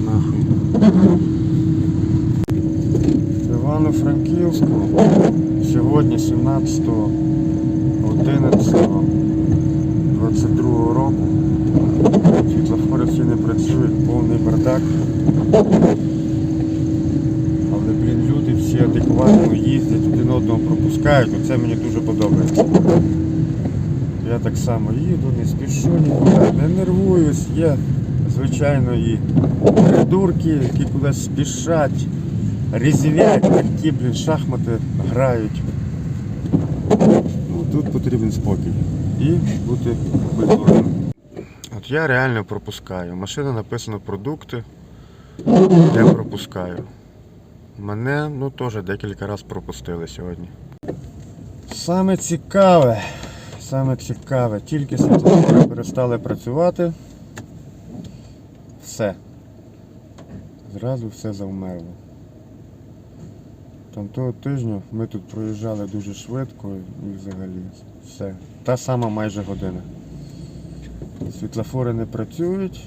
нахуй. івано франківську сьогодні 17.11.22 11 22 року. Світлофори всі не працюють, повний бардак. Але, блін, люди всі адекватно їздять, один одного пропускають, оце мені дуже подобається. Я так само їду, не спішу нікуди, не нервуюсь, є звичайно, і придурки, які кудись спішать, різів'ять, такі, блін, шахмати грають. Ну, тут потрібен спокій. І бути культурним. От я реально пропускаю. Машина написано продукти. Я пропускаю. Мене ну теж декілька разів пропустили сьогодні. Саме цікаве, саме цікаве, тільки світлофори перестали працювати. Все. Зразу все завмерло. Там того тижня ми тут проїжджали дуже швидко і взагалі все. Та сама майже година. Світлофори не працюють.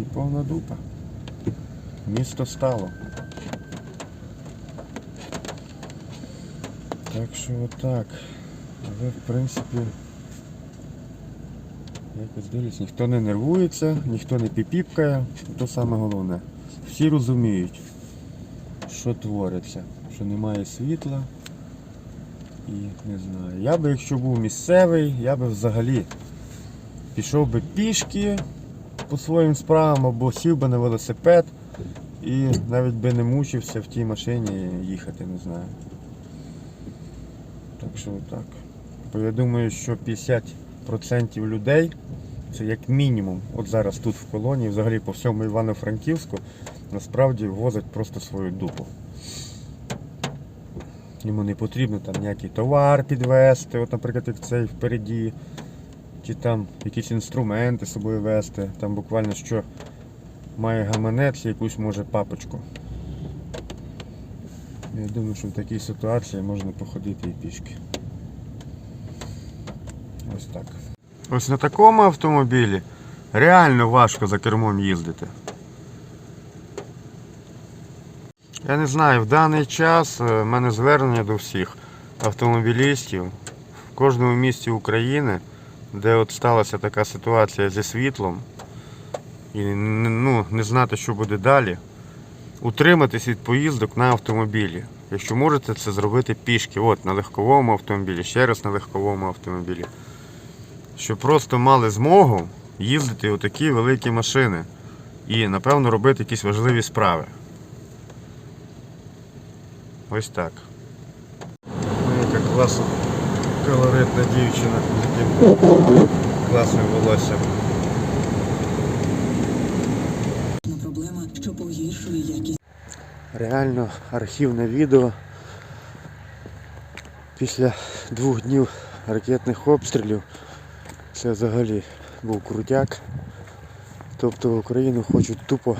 І повна дупа. Місто стало. Так що отак. Але в принципі якось дивлюсь, ніхто не нервується, ніхто не піпіпкає, то саме головне. Всі розуміють, що твориться, що немає світла. І не знаю. Я би, якщо був місцевий, я би взагалі пішов би пішки по своїм справам або сів би на велосипед і навіть би не мучився в тій машині їхати, не знаю. Так що так. Бо я думаю, що 50% людей, це як мінімум, от зараз тут в колонії, взагалі по всьому Івано-Франківську, насправді возять просто свою дупу. Йому не потрібно там ніякий товар підвезти, от, наприклад, як цей впереді, чи там якісь інструменти з собою вести, там буквально що має гаманець якусь може папочку. Я думаю, що в такій ситуації можна походити і пішки. Ось так. Ось на такому автомобілі реально важко за кермом їздити. Я не знаю, в даний час е, в мене звернення до всіх автомобілістів в кожному місті України, де от сталася така ситуація зі світлом, і ну, не знати, що буде далі, утриматись від поїздок на автомобілі. Якщо можете це зробити пішки, от на легковому автомобілі, ще раз на легковому автомобілі. Щоб просто мали змогу їздити у такі великі машини і, напевно, робити якісь важливі справи. Ось так. Ну, яка класна колоритна дівчина з таким класним волоссям. проблема, що погіршує якість. Реально архівне відео після двох днів ракетних обстрілів. Це взагалі був крутяк. Тобто Україну хочуть тупо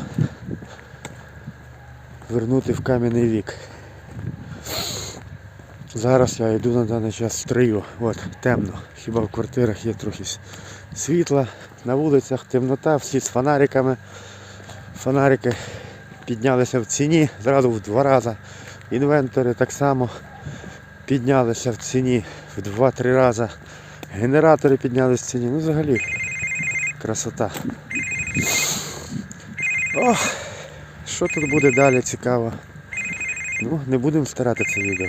вернути в кам'яний вік. Зараз я йду на даний час в стрию. От, темно. Хіба в квартирах є трохи світла, на вулицях темнота, всі з фонариками. Фонарики піднялися в ціні зразу в два рази. Інвентори так само піднялися в ціні в 2-3 рази. Генератори підняли в ціні. Ну взагалі красота. Ох, що тут буде далі цікаво. Ну, не будемо старати це відео.